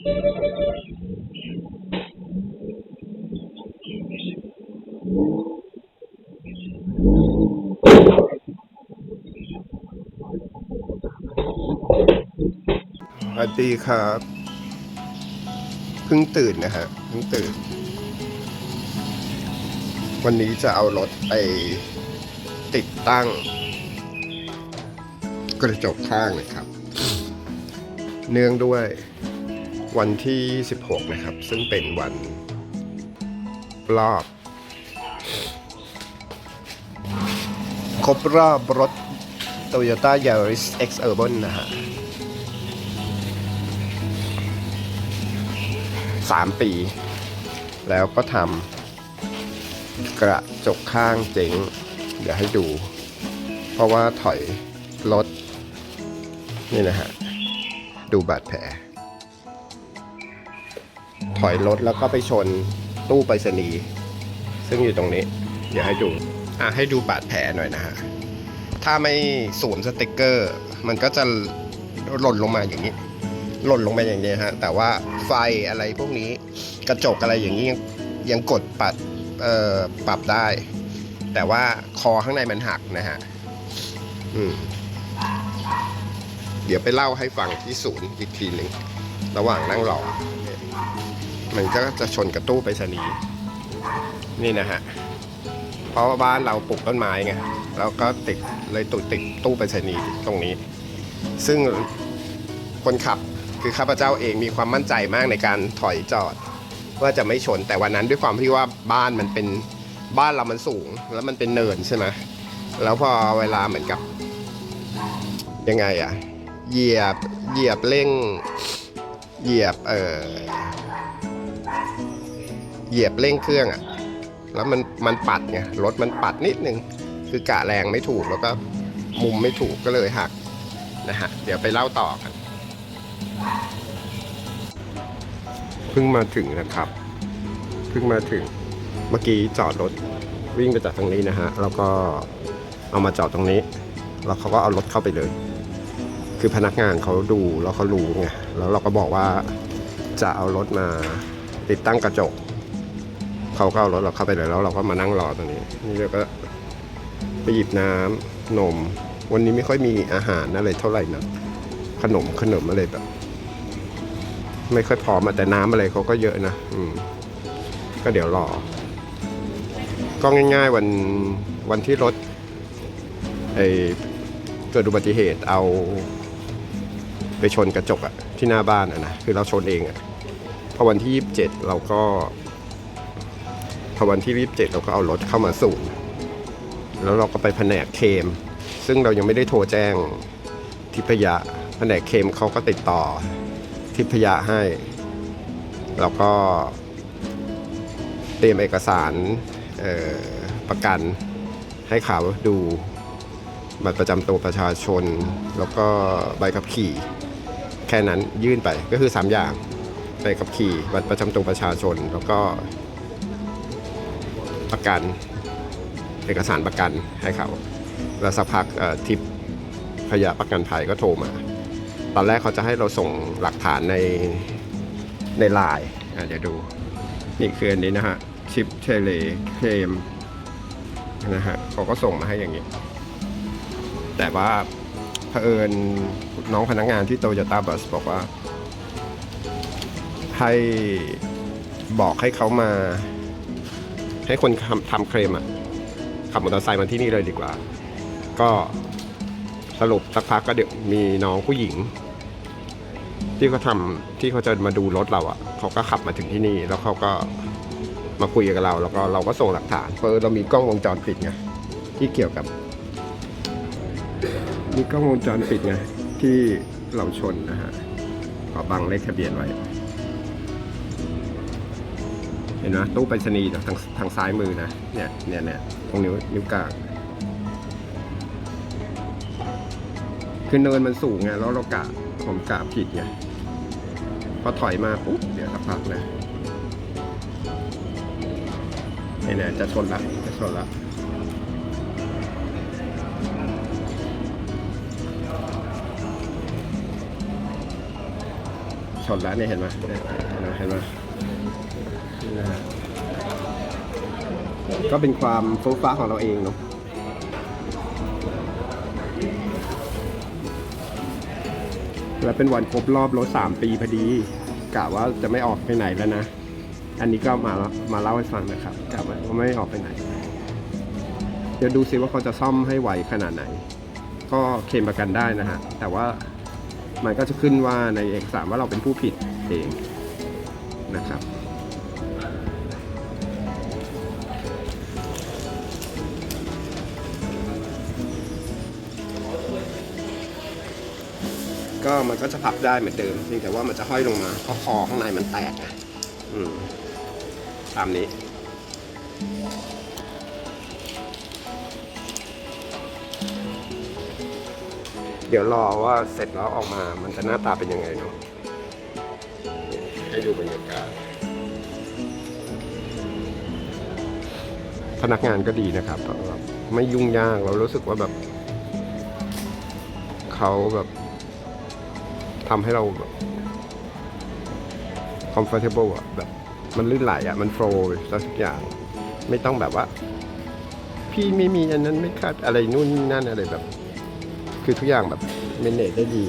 สวัสดีครับ เพิ่งตื่นนะฮะ เพิ่งตื่น วันนี้จะเอารถไปติดตั้ง กระจกข้างเลยครับ เนื่องด้วย วันที่ 16 นะครับ ซึ่งเป็นวันรอบครบรอบรถ Toyota Yaris X Urban นะฮะสามปี แล้วก็ทำกระจกข้างเจ๋ง เดี๋ยวให้ดู เพราะว่าถอยรถ นี่นะฮะ ดูบาดแผล ถอยรถแล้วก็ไปชนตู้ไปรษณีย์ซึ่งอยู่ตรงนี้ เดี๋ยวให้ดูอะให้ดูบาดแผลหน่อยนะฮะถ้าไม่สวมสติกเกอร์ มันก็จะหล่นลงมาอย่างนี้ หล่นลงไปอย่างนี้ฮะแต่ว่าไฟอะไรพวกนี้กระจกอะไรอย่างนี้ยังยังกดปัดเอ่อปรับได้ แต่ว่าคอข้างในมันหักนะฮะอืมเดี๋ยวไปเล่าให้ฟังที่ศูนย์อีกทีหนึ่งระหว่างนั่งรอ มันก็จะชนกับตู้ไปรษณีย์นี่นะฮะเพราะว่าบ้านเราปลูกต้นไม้ไงแล้วก็ติดเลยตุดติดตู้ไปรษณีย์ตรงนี้ ซึ่งคนขับคือข้าพเจ้าเองมีความมั่นใจมากในการถอยจอด ว่าจะไม่ชนแต่วันนั้นด้วยความที่ว่าบ้านมันเป็นบ้านเรามันสูง แล้วมันเป็นเนินใช่ไหมแล้วพอเวลาเหมือนกับ ยังไงอะเหยียบเหยียบเร่งเหยียบเออ เหยียบเร่งเครื่องอะแล้วมันมันปัดไงรถมันปัดนิดนึง คือกะแรงไม่ถูกแล้วก็มุมไม่ถูกก็เลยหักนะฮะเดี๋ยวไปเล่าต่อกันเพิ่งมาถึงนะครับเพิ่งมาถึงเมื่อกี้จอดรถวิ่งไปจากตรงนี้นะฮะแล้วก็เอามาจอดตรงนี้ แล้วเขาก็เอารถเข้าไปเลย คือพนักงานเขาดูแล้วเขารู้ไงแล้วเราก็บอกว่าจะเอารถมา ติดตั้งกระจก เขาก็เอารถเราเข้าไปเลยแล้วเราก็มานั่งรอตรงนี้ นี่เราก็ไปหยิบน้ำนม วันนี้ไม่ค่อยมีอาหารอะไรเท่าไหร่นะขนมขนมอะไรแบบ ไม่ค่อยพร้อมแต่น้ำอะไรเขาก็เยอะนะอืมก็เดี๋ยวรอ ก็ง่าย ๆ วันวันที่รถไอเกิดอุบัติเหตุเอา ไปชนกระจกอะที่หน้าบ้านอะนะคือเราชนเองอะ อวันที่ยี่สิบเราก็ พอวันที่ยี่สิบเราก็เอารถเข้ามาสูนย์แล้วเราก็ไปแผนกเคม ซึ่งเรายังไม่ได้โทรแจ้งทิพยะแผนกเคมเขาก็ติดต่อทิพยะให้ แล้วก็เตรียมเอกสารประกันให้เขาดูบัตรประจำตัวประชาชน แล้วก็ใบขับขี่ แค่นั้นยื่นไปก็คือ 3 อย่าง ใบขับขี่บัตรประจำตัวประชาชน แล้วก็ประกันเอกสารประกันให้เขา แล้วสักพักทิพยะประกันภัยก็โทรมา ตอนแรกเขาจะให้เราส่งหลักฐานในในไลน์อะเดี๋ยวดู นี่คืออันนี้นะฮะชิปเทเลเคลมนะฮะเขาก็ส่งมาให้อย่างนี้ แต่ว่าเผอิญน้องพนักงานที่โตโยต้าบัสบอกว่า ให้บอกให้เขามา ให้คนทำทำเคลมอะขับมอเตอร์ไซค์มาที่นี่เลยดีกว่า ก็สรุปสักพักก็เดี๋ยวมีน้องผู้หญิง ที่เขาทำที่เขาจะมาดูรถเราอะ่ะเขาก็ขับมาถึงที่นี่ แล้วเขาก็มาคุยกับเรา แล้วก็เราก็ส่งหลักฐานเพราะเรามีกล้องวงจรปิดไงที่เกี่ยวกับ มีกล้องวงจรปิดไงที่เราชนนะฮะขอบังเลขทะเบียนไว้ ห็นไหมตู้ไปรษณีย์ทางทางซ้ายมือนะเนี่ยเนี่ยเนี่ยตรงนิ้วนิ้วกลางคือเนินมันสูงไงแล้วเรากะผมกะผิดไงพอถอยมาปุ๊บเดี๋ยวสักพักนะนี่เนี่ยจะชนละจะชนละชนล้วเนี่ยเห็นไหมเนี่ยเห็นไหม ก็เป็นความฟุ้งฟ้าของเราเองเนาะและเป็นวันครบรอบรถสามปีพอดีกะว่าจะไม่ออกไปไหนแล้วนะ อันนี้ก็มามาเล่าให้ฟังนะครับกะว่าไม่ออกไปไหน เดี๋ยวดูซิว่าเขาจะซ่อมให้ไหวขนาดไหน ก็เคลมประกันได้นะฮะ แต่ว่ามันก็จะขึ้นว่าในเอกสารว่าเราเป็นผู้ผิดเองนะครับ ก็มันก็จะพับได้เหมือนเดิมเพียงแต่ว่ามันจะห้อยลงมาเพราะคอข้างในมันแตกอืมตามนี้ เดี๋ยวรอว่าเสร็จแล้วออกมามันจะหน้าตาเป็นยังไงเนาะให้ดูบรรยากาศพนักงานก็ดีนะครับแบบไม่ยุ่งยากเรารู้สึกว่าแบบเขาแบบ ทำให้เราแบบ comfortable อะแบบ มันลื่นไหลอะมันโฟล์แล้วทุกอย่าง ไม่ต้องแบบว่า พี่ไม่มีอันนั้นไม่คาดอะไรนู่นนี่นั่นอะไรแบบ คือทุกอย่างแบบเมนเนจได้ดี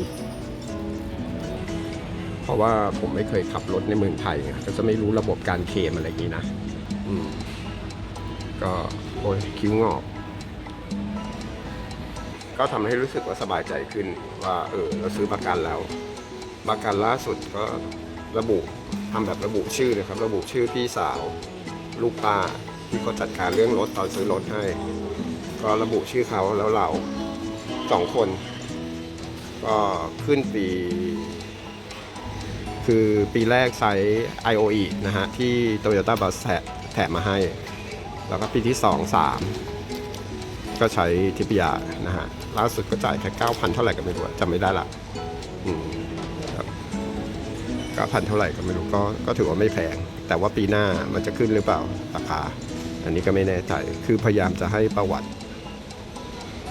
เพราะว่าผมไม่เคยขับรถในเมืองไทยไงก็จะไม่รู้ระบบการเคลมอะไรอย่างนี้นะอืมก็โอ้ยคิ้วงอก ก็ทำให้รู้สึกว่าสบายใจขึ้นว่า เออ เราซื้อประกันแล้ว ประกันล่าสุดก็ระบุทำแบบระบุชื่อเลยครับ ระบุชื่อพี่สาวลูกป้าที่เขาจัดการเรื่องรถตอนซื้อรถให้ ก็ระบุชื่อเขาแล้วเราสองคน ก็ขึ้นปี คือปีแรกใช้ IOE นะฮะ ที่ Toyota Bus แถแถมมาให้ แล้วก็ปีที่ 2 3 ก็ใช้ทิปยานะฮะ ล่าสุดก็จ่ายแค่ 9,000 เท่าไหร่ก็ไม่รู้จำไม่ได้ละ 9,000 เท่าไหร่ก็ไม่รู้ก็ก็ถือว่าไม่แพง แต่ว่าปีหน้ามันจะขึ้นหรือเปล่าราคา อันนี้ก็ไม่แน่ใจ คือพยายามจะให้ประวัติ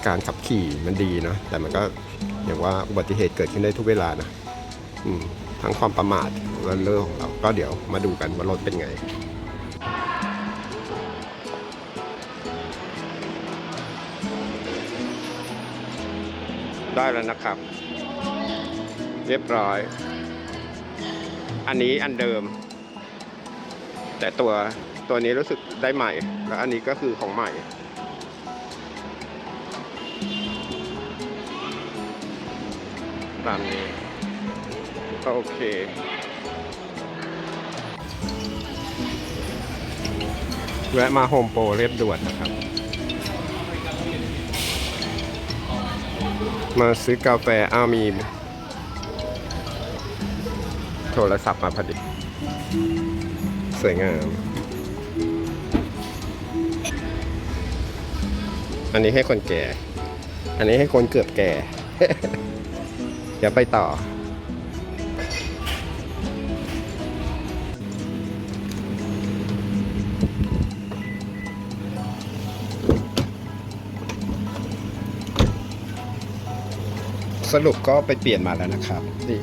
การขับขี่มันดีนะแต่มันก็อย่างว่าอุบัติเหตุเกิดขึ้นได้ทุกเวลานะทั้งความประมาทและเรื่องของเราก็เดี๋ยวมาดูกันว่ารถเป็นไงได้แล้วนะครับ เรียบร้อย อันนี้อันเดิม แต่ตัวตัวนี้รู้สึกได้ใหม่ แล้วอันนี้ก็คือของใหม่ ตามนี้ก็โอเคแวะมาโฮมโปรเรียบด่วนนะครับ มาซื้อกาแฟอ้ามี โทรศัพท์มาพอดี สวยงาม อันนี้ให้คนแก่ อันนี้ให้คนเกือบแก่ เดี๋ยวไปต่อ สรุปก็ไปเปลี่ยนมาแล้วนะครับนี่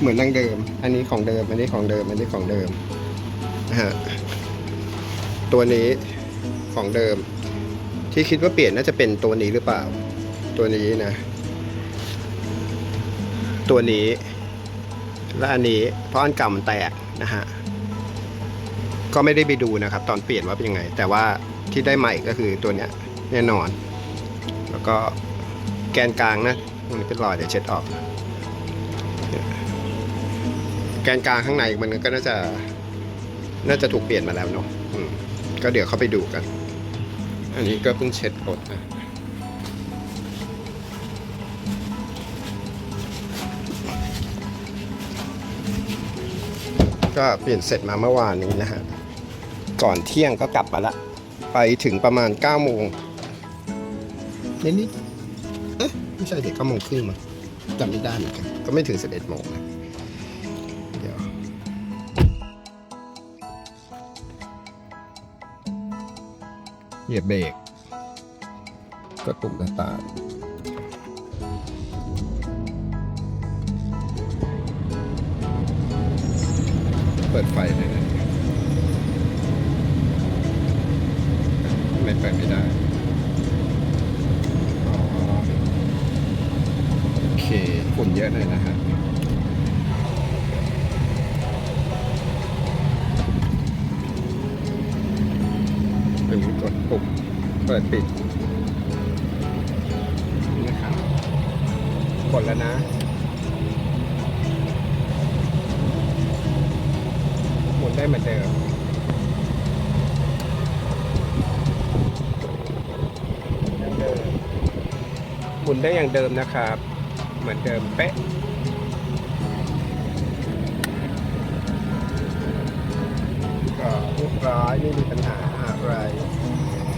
เหมือนดังเดิม อันนี้ของเดิม อันนี้ของเดิม อันนี้ของเดิมนะฮะ ตัวนี้ของเดิม ที่คิดว่าเปลี่ยนน่าจะเป็นตัวนี้หรือเปล่า ตัวนี้นะ ตัวนี้และอันนี้เพราะอันเก่ามันแตกนะฮะ ก็ไม่ได้ไปดูนะครับ ตอนเปลี่ยนว่าเป็นยังไง แต่ว่าที่ได้ใหม่ก็คือตัวเนี้ยแน่นอน แล้วก็แกนกลางนะตรงนี้เป็นรอยเดี๋ยวเช็ดออก แกนกลางข้างในมันก็น่าจะน่าจะถูกเปลี่ยนมาแล้วเนาะก็เดี๋ยวเข้าไปดูกัน อันนี้ก็เพิ่งเช็ดรถนะก็เปลี่ยนเสร็จมาเมื่อวานนี้นะฮะ ก่อนเที่ยงก็กลับมาละ ไปถึงประมาณ9โมงนิดๆเอ๊ะไม่ใช่เด็ก9โมงครึ่งมั้งจำไม่ได้เหมือนกัน ก็ไม่ถึง 11โมงนะ เหยียบเบรกก็ปุ่มน้าต่าเปิดไฟเลยนะไม่เปิดไม่ได้ ดแล้วนะ หมุนได้เหมือนเดิมหมุนได้อย่างเดิมนะครับ เหมือนเดิมเป๊ะก็เรียบร้อยไม่มีปัญหาอะไร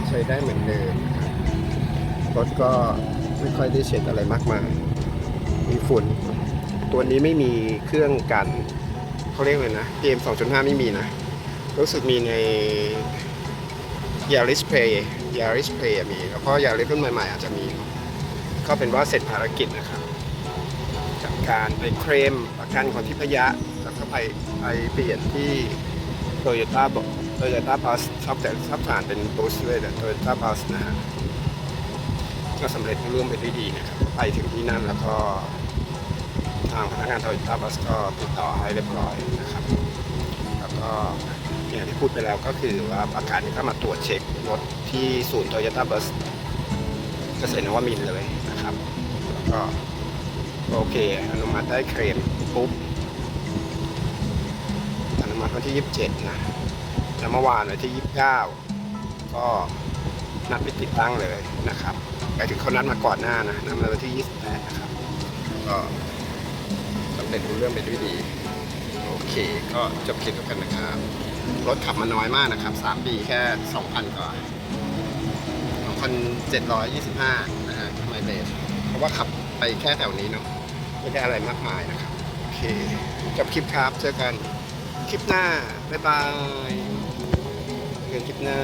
ใช้ได้เหมือนเดิมนะครับรถก็ไม่ค่อยได้เช็ดอะไรมากมาย มีฝุ่น ตัวนี้ไม่มีเครื่องกันเขาเรียกเลยนะ PM 2.5 ไม่มีนะ รู้สึกมีใน Yaris Play Yaris Play มี แล้วก็ Yaris รุ่นใหม่ๆ อาจจะมี ก็เป็นว่าเสร็จภารกิจนะครับจากการไปเคลมประกันของทิพยะ แล้วก็ไปไปเปลี่ยนที่ Toyota บอก Toyota Bus ชอบแต่ชอบผ่านเป็นบูสเลยแต่ Toyota Bus นะฮะก็สำเร็จรุ่ร่วงไปด้วยดีนะครับ ไปถึงที่นั่นแล้วก็ ทางพนักงานโตโยต้าบัสก็ติดต่อให้เรียบร้อยนะครับ แล้วก็อย่างที่พูดไปแล้วก็คือว่าอาการนี้ก็มาตรวจเช็ครถที่ศูนย์โตโยต้าบัสเกษตรนวมินเลยนะครับ แล้วก็โอเค อนุมัติได้เคลมปุ๊บอนุมัติวันที่ 27 นะแล้วเมื่อวานวันที่ 29 ก็นัดไปติดตั้งเลยนะครับแต่ถึงเขานัดมาก่อนหน้านะนัดมาวันที่ 28 นะครับ ก็ สำเร็จรู้เรื่องไปด้วยดี โอเค ก็จบคลิปแล้วกันนะครับ รถขับมาน้อยมากนะครับ 3 ปีแค่ 2,000 กว่า 2,725 นะฮะไมเลสเพราะว่าขับไปแค่แถวนี้เนาะไม่ได้อะไรมากมายนะครับ โอเค จบคลิปครับเจอกันคลิปหน้า บ๊ายบายเจอกันคลิปหน้า